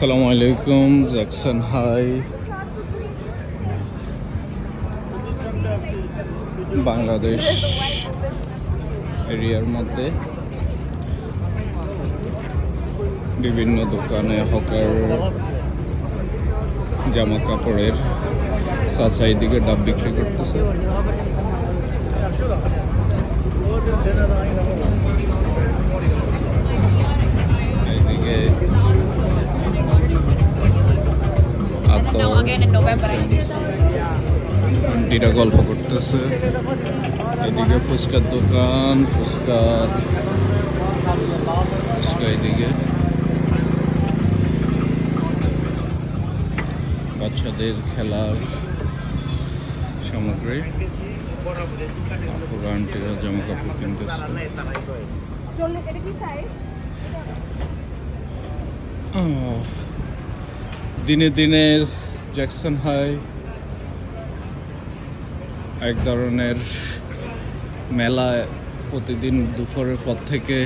আসসালামু আলাইকুম, Jackson, high. Bangladesh এরিয়ার মধ্যে বিভিন্ন দোকানে হকার জামা কাপড়ের চাচাই দিকে ডাব বিক্রি করতেছে। Again in November. আন্টিরা গল্প করতেছে। এদিকে ফুচকার দোকান ফুচকা ফুচকা এদিকে। বাচ্চাদের খেলার সামগ্রী। আপুরা আন্টিরা জামা কাপড় কিনতেছে দিনে দিনে জ্যাকসন হাই, এক ধরনের মেলা প্রতিদিন দুপুরের পর থেকে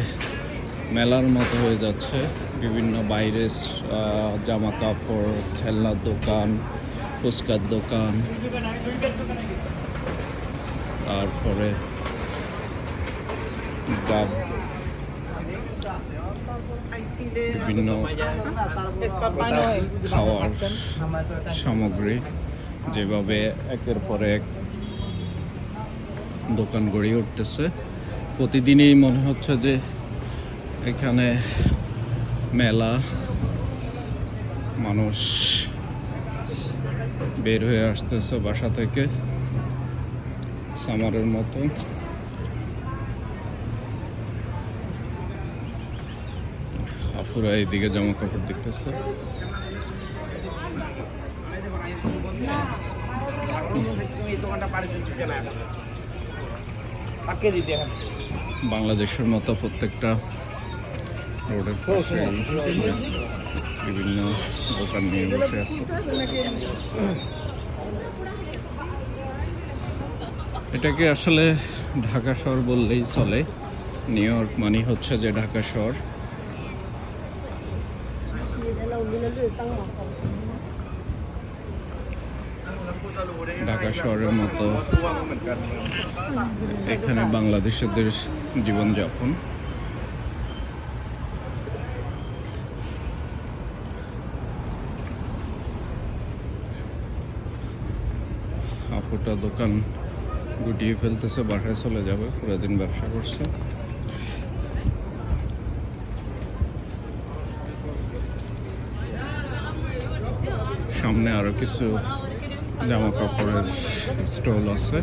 মেলার মতো হয়ে যাচ্ছে। বিভিন্ন বাইরের জামা কাপড় খেলনার দোকান, ফুচকার দোকান, তারপরে বিভিন্ন খাওয়ার সামগ্রী যেভাবে একের পর এক দোকান গড়ে উঠতেছে। প্রতিদিনই মনে হচ্ছে যে এখানে মেলা, মানুষ বের হয়ে আসতেছে বাসা থেকে। সামারের মতো। আফুরা এইদিকে জামা কাপড় দেখতেছে। বাংলাদেশের মতো প্রত্যেকটা রোডের পাশে বিভিন্ন দোকান নিয়ে বসে আছে। এটাকে আসলে ঢাকা শহর বললেই চলে। নিউ ইয়র্ক মানে হচ্ছে যে ঢাকা শহর। ঢাকা শহরের মতো এখানে বাংলাদেশিদের জীবনযাপন। আপুটা দোকান গুটিয়ে ফেলতেছে, বাসায় চলে যাবে, পুরো দিন ব্যবসা করছে। সামনে আরও কিছু জামা কাপড়ের স্টল আছে।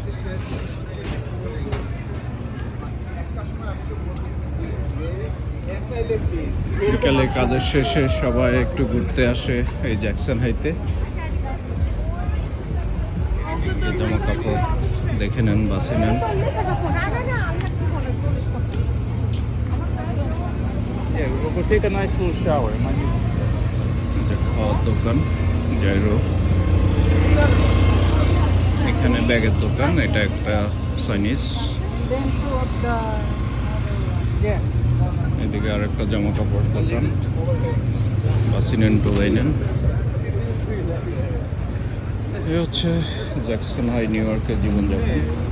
বিকালে কাজের শেষে সবাই একটু ঘুরতে আসে এই জ্যাকসন হাইতে। জামা কাপড় দেখে নেন বাসে নেন। Yeah, we'll go take a nice little shower. Might be খাওয়ার দোকান হোক এখানে ব্যাগের দোকান, এটা একটা চাইনিজ। এদিকে আর একটা জামা কাপড় দোকান বাসিনেন টোবাইনেন এ হচ্ছে জ্যাকসন হাই নিউ ইয়র্কের জীবনযাপন।